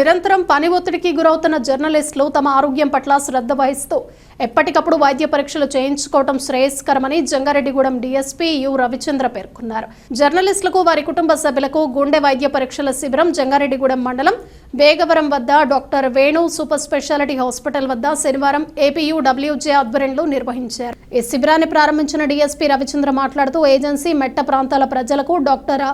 నిరంతరం పని ఒత్తిడికి గురవుతున్న జర్నలిస్టులు తమ ఆరోగ్యం పట్ల శ్రద్ధ వహిస్తూ ఎప్పటికప్పుడు వైద్య పరీక్షలు చేయించుకోవడం శ్రేయస్కరమని జంగారెడ్డిగూడెం డీఎస్పీ యు రవిచంద్ర పేర్కొన్నారు. జర్నలిస్టులకు వారి కుటుంబ సభ్యులకు గుండె వైద్య పరీక్షల శిబిరం జంగారెడ్డిగూడెం మండలం వేగవరం వద్ద doctor Venu super speciality hospital వద్ద శనివారం ఏపీయుడబ్ల్యూజే ఆధ్వర్యంలో నిర్వహించారు. ఈ శిబిరాన్ని ప్రారంభించిన డీఎస్పీ రవిచంద్ర మాట్లాడుతూ ఏజెన్సీ మెట్ట ప్రాంతాల ప్రజలకు డాక్టర్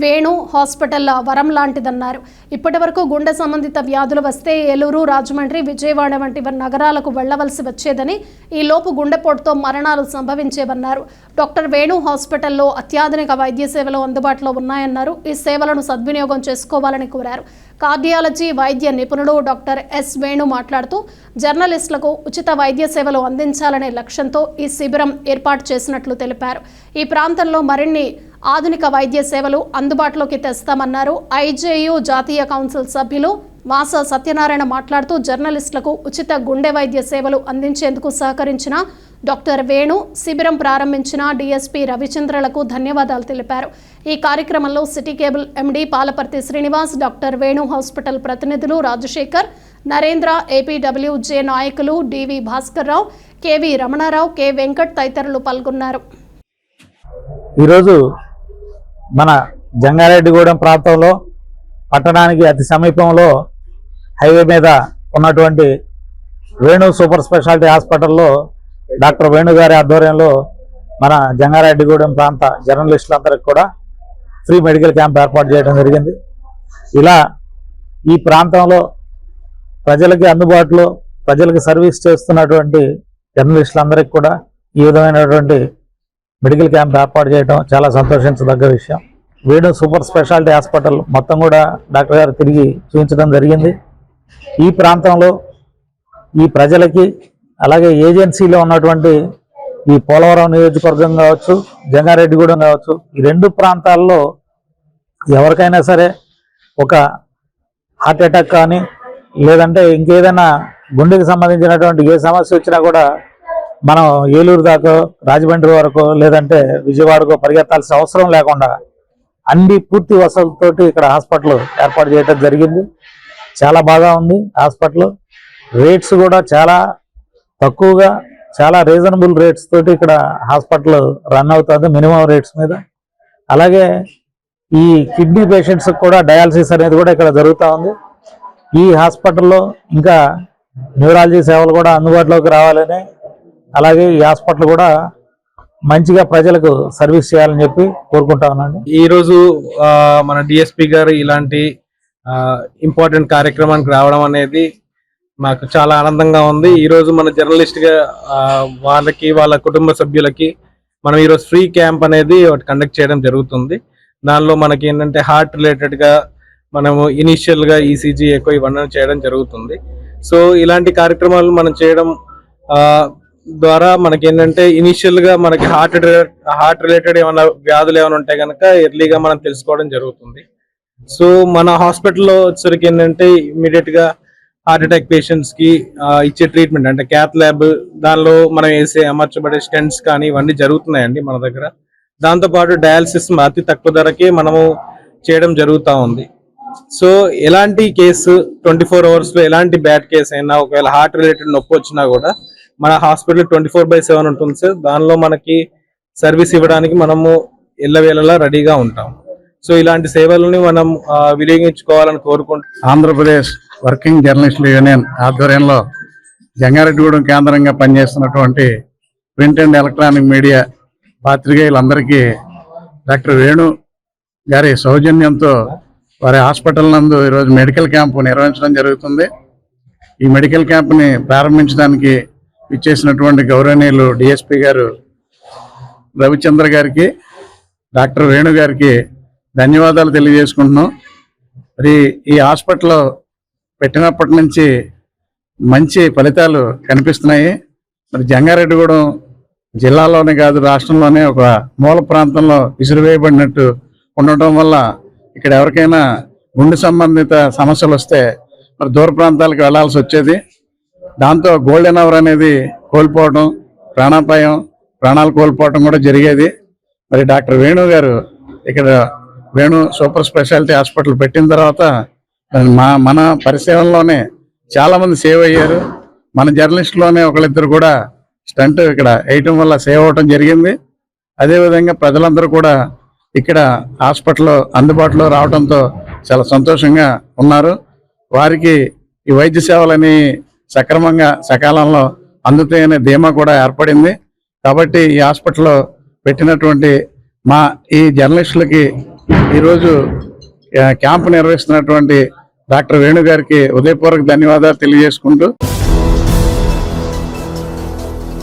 వేణు హాస్పిటల్ వరం లాంటిదన్నారు. ఇప్పటి వరకు గుండె సంబంధిత వ్యాధులు వస్తే ఏలూరు రాజమండ్రి విజయవాడ వంటి నగరాలకు వెళ్ళవలసి వచ్చేదని ఈ లోపు గుండెపోటుతో మరణాలు సంభవించేవన్నారు. డాక్టర్ వేణు హాస్పిటల్లో అత్యాధునిక వైద్య సేవలు అందుబాటులో ఉన్నాయన్నారు. ఈ సేవలను సద్వినియోగం చేసుకోవాలని కోరారు. కార్డియాలజీ వైద్య నిపుణుడు డాక్టర్ ఎస్ వేణు మాట్లాడుతూ జర్నలిస్టులకు ఉచిత వైద్య సేవలు అందించాలనే లక్ష్యంతో ఈ శిబిరం ఏర్పాటు చేసినట్లు తెలిపారు. ఈ ప్రాంతంలో మరిన్ని ఆధునిక వైద్య సేవలు అందుబాటులోకి తెస్తామన్నారు. ఐజేయు జాతీయ కౌన్సిల్ సభ్యులు వాస సత్యనారాయణ మాట్లాడుతూ జర్నలిస్టులకు ఉచిత గుండె వైద్య సేవలు అందించేందుకు సహకరించిన డాక్టర్ వేణు శిబిరం ప్రారంభించిన డీఎస్పీ రవిచంద్రలకు ధన్యవాదాలు తెలిపారు. ఈ కార్యక్రమంలో city cable MD Palaparthi Srinivas doctor Venu hospital ప్రతినిధులు రాజశేఖర్ నరేంద్ర ఏపీడబ్ల్యూజే నాయకులు DV Bhaskar Rao KV Ramana Rao K Venkat తదితరులు పాల్గొన్నారు. ఈరోజు మన జంగారెడ్డిగూడెం ప్రాంతంలో పట్టణానికి అతి సమీపంలో హైవే మీద ఉన్నటువంటి వేణు సూపర్ స్పెషాలిటీ హాస్పిటల్లో డాక్టర్ వేణు గారి ఆధ్వర్యంలో మన జంగారెడ్డిగూడెం ప్రాంత జర్నలిస్టులందరికీ కూడా ఫ్రీ మెడికల్ క్యాంప్ ఏర్పాటు చేయడం జరిగింది. ఇలా ఈ ప్రాంతంలో ప్రజలకి అందుబాటులో ప్రజలకు సర్వీస్ చేస్తున్నటువంటి జర్నలిస్టులందరికీ కూడా ఈ విధమైనటువంటి మెడికల్ క్యాంప్ ఏర్పాటు చేయడం చాలా సంతోషించదగ్గ విషయం. వేణు సూపర్ స్పెషాలిటీ హాస్పిటల్ మొత్తం కూడా డాక్టర్ గారు తిరిగి చూపించడం జరిగింది. ఈ ప్రాంతంలో ఈ ప్రజలకి అలాగే ఏజెన్సీలో ఉన్నటువంటి ఈ పోలవరం నియోజకవర్గం కావచ్చు జంగారెడ్డిగూడెం కావచ్చు ఈ రెండు ప్రాంతాల్లో ఎవరికైనా సరే ఒక హార్ట్ అటాక్ కానీ లేదంటే ఇంకేదైనా గుండెకి సంబంధించినటువంటి ఏ సమస్య వచ్చినా కూడా మనం ఏలూరు దాకా రాజమండ్రి వరకు లేదంటే విజయవాడకు పరిగెత్తాల్సిన అవసరం లేకుండా అన్ని పూర్తి వసతులతోటి ఇక్కడ హాస్పిటల్ ఏర్పాటు చేయడం జరిగింది. చాలా బాగా ఉంది హాస్పిటల్. రేట్స్ కూడా చాలా తక్కువగా చాలా రీజనబుల్ రేట్స్ తోటి ఇక్కడ హాస్పిటల్ రన్ అవుతుంది మినిమం రేట్స్ మీద. అలాగే ఈ కిడ్నీ పేషెంట్స్ కూడా డయాలసిస్ అనేది కూడా ఇక్కడ జరుగుతూ ఉంది. ఈ హాస్పిటల్లో ఇంకా న్యూరాలజీ సేవలు కూడా అందుబాటులోకి రావాలని అలాగే ఈ హాస్పిటల్ కూడా మంచిగా ప్రజలకు సర్వీస్ చేయాలని చెప్పి కోరుకుంటా ఉన్నాను. ఈ రోజు మన డిఎస్పి గారు ఇలాంటి ఇంపార్టెంట్ కార్యక్రమానికి రావడం అనేది మాకు చాలా ఆనందంగా ఉంది. ఈ రోజు మన జర్నలిస్ట్గా వాళ్ళకి వాళ్ళ కుటుంబ సభ్యులకి మనం ఈ రోజు ఫ్రీ క్యాంప్ అనేది ఒకటి కండక్ట్ చేయడం జరుగుతుంది. దానిలో మనకి ఏంటంటే హార్ట్ రిలేటెడ్గా మనము ఇనీషియల్గా ఈసీజీ ఎక్కువ ఇవన్నీ చేయడం జరుగుతుంది. సో ఇలాంటి కార్యక్రమాలు మనం చేయడం ద్వారా మనకి ఏంటంటే ఇనిషియల్గా మనకి హార్ట్ హార్ట్ రిలేటెడ్ ఏమైనా వ్యాధులు ఏమైనా ఉంటే కనుక ఎర్లీగా మనం తెలుసుకోవడం జరుగుతుంది. సో మన హాస్పిటల్లో వచ్చరికి ఏంటంటే ఇమీడియట్గా హార్ట్ అటాక్ పేషెంట్స్కి ఇచ్చే ట్రీట్మెంట్ అంటే క్యాత్ ల్యాబ్ దానిలో మనం వేసే అమర్చబడే స్టెంట్స్ కానీ ఇవన్నీ జరుగుతున్నాయండి మన దగ్గర. దాంతో పాటు డయాలసిస్ అతి తక్కువ ధరకే మనము చేయడం జరుగుతూ ఉంది. సో ఎలాంటి కేసు ట్వంటీ ఫోర్ అవర్స్లో ఎలాంటి బ్యాడ్ కేసు అయినా ఒకవేళ హార్ట్ రిలేటెడ్ నొప్పి వచ్చినా కూడా మన hospital twenty four by seven ఉంటుంది సార్. దానిలో మనకి సర్వీస్ ఇవ్వడానికి మనము ఎల్లవేళలా రెడీగా ఉంటాం. సో ఇలాంటి సేవలని మనం వినియోగించుకోవాలని కోరుకుంటున్నాం ఆంధ్రప్రదేశ్ వర్కింగ్ జర్నలిస్టుల యూనియన్ ఆధ్వర్యంలో జంగారెడ్డిగూడెం కేంద్రంగా పనిచేస్తున్నటువంటి ప్రింట్ అండ్ ఎలక్ట్రానిక్ మీడియా పాత్రికేయులందరికీ డాక్టర్ వేణు గారి సౌజన్యంతో వారి హాస్పిటల్ నందు ఈరోజు మెడికల్ క్యాంపు నిర్వహించడం జరుగుతుంది. ఈ మెడికల్ క్యాంప్ని ప్రారంభించడానికి ఇచ్చేసినటువంటి గౌరవనీయులు డిఎస్పి గారు రవిచంద్ర గారికి డాక్టర్ వేణు గారికి ధన్యవాదాలు తెలియజేసుకుంటున్నాం. మరి ఈ హాస్పిటల్ పెట్టినప్పటి నుంచి మంచి ఫలితాలు కనిపిస్తున్నాయి. మరి జంగారెడ్డిగూడెం జిల్లాలోనే కాదు రాష్ట్రంలోనే ఒక మూల ప్రాంతంలో విసిరివేయబడినట్టు ఉండటం వల్ల ఇక్కడ ఎవరికైనా గుండె సంబంధిత సమస్యలు వస్తే మరి దూర ప్రాంతాలకు వెళ్ళాల్సి వచ్చేది. దాంతో గోల్డెన్ అవర్ అనేది కోల్పోవడం ప్రాణాపాయం ప్రాణాలు కోల్పోవడం కూడా జరిగేది. మరి డాక్టర్ వేణు గారు ఇక్కడ వేణు సూపర్ స్పెషాలిటీ హాస్పిటల్ పెట్టిన తర్వాత మా మన పరిశ్రమలోనే చాలామంది సేవ్ అయ్యారు. మన జర్నలిస్టులోనే ఒకళ్ళిద్దరు కూడా స్టంట్ ఇక్కడ వేయటం వల్ల సేవ్ అవటం జరిగింది. అదేవిధంగా ప్రజలందరూ కూడా ఇక్కడ హాస్పిటల్లో అందుబాటులో రావడంతో చాలా సంతోషంగా ఉన్నారు. వారికి ఈ వైద్య సేవలని సక్రమంగా సకాలంలో అందుతాయనే ధీమా కూడా ఏర్పడింది. కాబట్టి ఈ హాస్పిటల్లో పెట్టినటువంటి మా ఈ జర్నలిస్టులకి ఈరోజు క్యాంపు నిర్వహిస్తున్నటువంటి డాక్టర్ వేణు గారికి ఉదయపూర్వక ధన్యవాదాలు తెలియజేసుకుంటూ